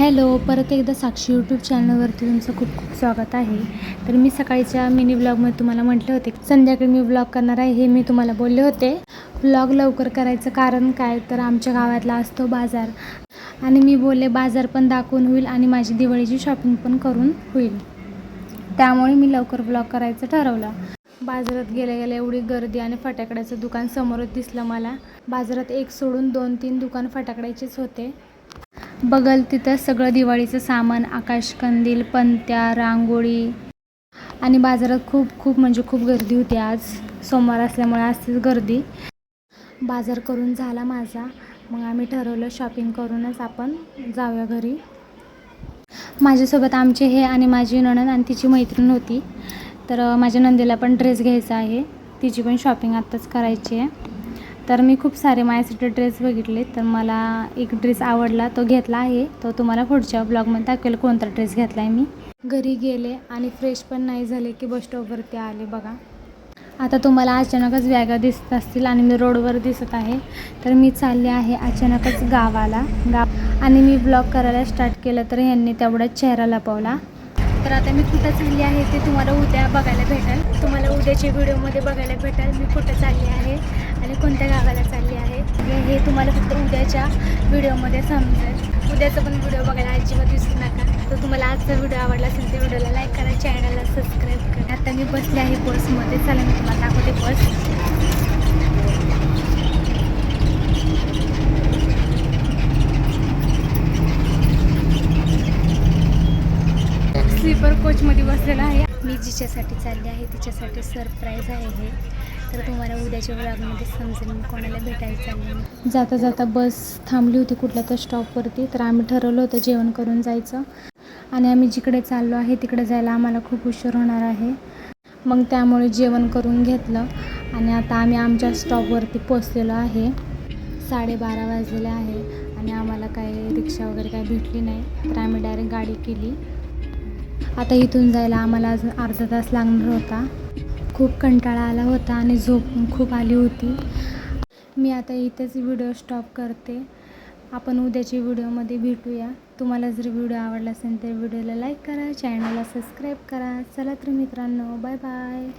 Hello परत एकदा साक्षी YouTube चॅनलवरती तुमचं खूप खूप स्वागत आहे. तर मी सकाळच्या मिनी ब्लॉगमध्ये तुम्हाला म्हटले होते संध्याकाळी मी ब्लॉग करणार आहे हे मी तुम्हाला बोलले होते. ब्लॉग लवकर करायचं कारण काय? तर आमच्या गावातला असतो बाजार. आणि मी बोलले बाजार पण दाखवून होईल आणि माझी दिवाळीची शॉपिंग पण करून होईल. त्यामुळे मी लवकर ब्लॉग करायचं ठरवलं. बाजारात गेल्या गेल्या एवढी गर्दी आणि फटाकड्याचं दुकान समोरच दिसलं मला. बाजारात एक सोडून दोन तीन दुकान फटाकड्याचेच होते. बघल तिथं सगळं दिवाळीचं सामान आकाशकंदील पंत्या रांगोळी. आणि बाजारात खूप खूप म्हणजे खूप गर्दी होती आज. सोमवार असल्यामुळे असतीच गर्दी. बाजार करून झाला माझा. मग आम्ही ठरवलं शॉपिंग करूनच आपण जाऊया घरी. माझ्यासोबत आमचे हे आणि माझी नणन आणि तिची मैत्रीण होती. तर माझ्या नंदीला पण ड्रेस घ्यायचा आहे. तिची पण शॉपिंग आत्ताच करायची आहे. तर मी खूप सारे माझ्यासाठी ड्रेस बघितले तर मला एक ड्रेस आवडला तो घेतला आहे. तो तुम्हाला पुढच्या ब्लॉगमध्ये दाखवेल कोणता ड्रेस घेतला आहे मी. घरी गेले आणि फ्रेश पण नाही झाले की बस स्टॉपवरती आले बघा. आता तुम्हाला अचानकच बॅगा दिसत असतील आणि मी रोडवर दिसत आहे. तर मी चालले आहे अचानकच गावाला. गाव आणि मी ब्लॉग करायला स्टार्ट केलं तर ह्यांनी तेवढाच चेहरा लपवला. तर आता मी कुठं चालली आहे ते तुम्हाला उद्या बघायला भेटेल. तुम्हाला उद्याच्या व्हिडिओमध्ये बघायला भेटेल. मी कुठं चालली आहे आणि कोणत्या गावाला चालली आहे? हे- तुम्हाला फक्त उद्याच्या व्हिडिओमध्ये समजेल. उद्याचा पण व्हिडिओ बघायला अजिबात विसरू नका. तर तुम्हाला आजचा व्हिडिओ आवडला असेल तर व्हिडिओला लाईक करा चॅनलला सबस्क्राईब करा. आता मी बसले आहे बसमध्ये. चला मी तुम्हाला दाखवते बस. स्लीपर कोचमध्ये बसलेला आहे. मी जिच्यासाठी चालली आहे तिच्यासाठी सरप्राईज आहे हे. तर तुम्हाला उद्याच्या ब्लॉगमध्ये समजेल कोणाला भेटायला जाता जाता बस थांबली होती कुठल्या तर स्टॉपवरती तर आम्ही ठरवलं होतं जेवण करून जायचं. आणि आम्ही जिकडे चाललो आहे तिकडे जायला आम्हाला खूप उशीर होणार आहे. मग त्यामुळे जेवण करून घेतलं. आणि आता आम्ही आमच्या स्टॉपवरती पोचलेलो आहे. साडेबारा वाजलेले आहे आणि आम्हाला काही रिक्षा वगैरे काही भेटली नाही. तर आम्ही डायरेक्ट गाडी केली. आता इथून जायला आम्हाला अजून अर्धा तास लागणार होता. खूप कंटाळा आला होता आणि झोप खूप आली होती. मी आता इथेच व्हिडिओ स्टॉप करते. आपण उद्याच्या व्हिडिओमध्ये भेटूया. तुम्हाला जर व्हिडिओ आवडला असेल तर व्हिडिओला लाईक करा चॅनलला सबस्क्राईब करा. चला तर मित्रांनो बाय बाय.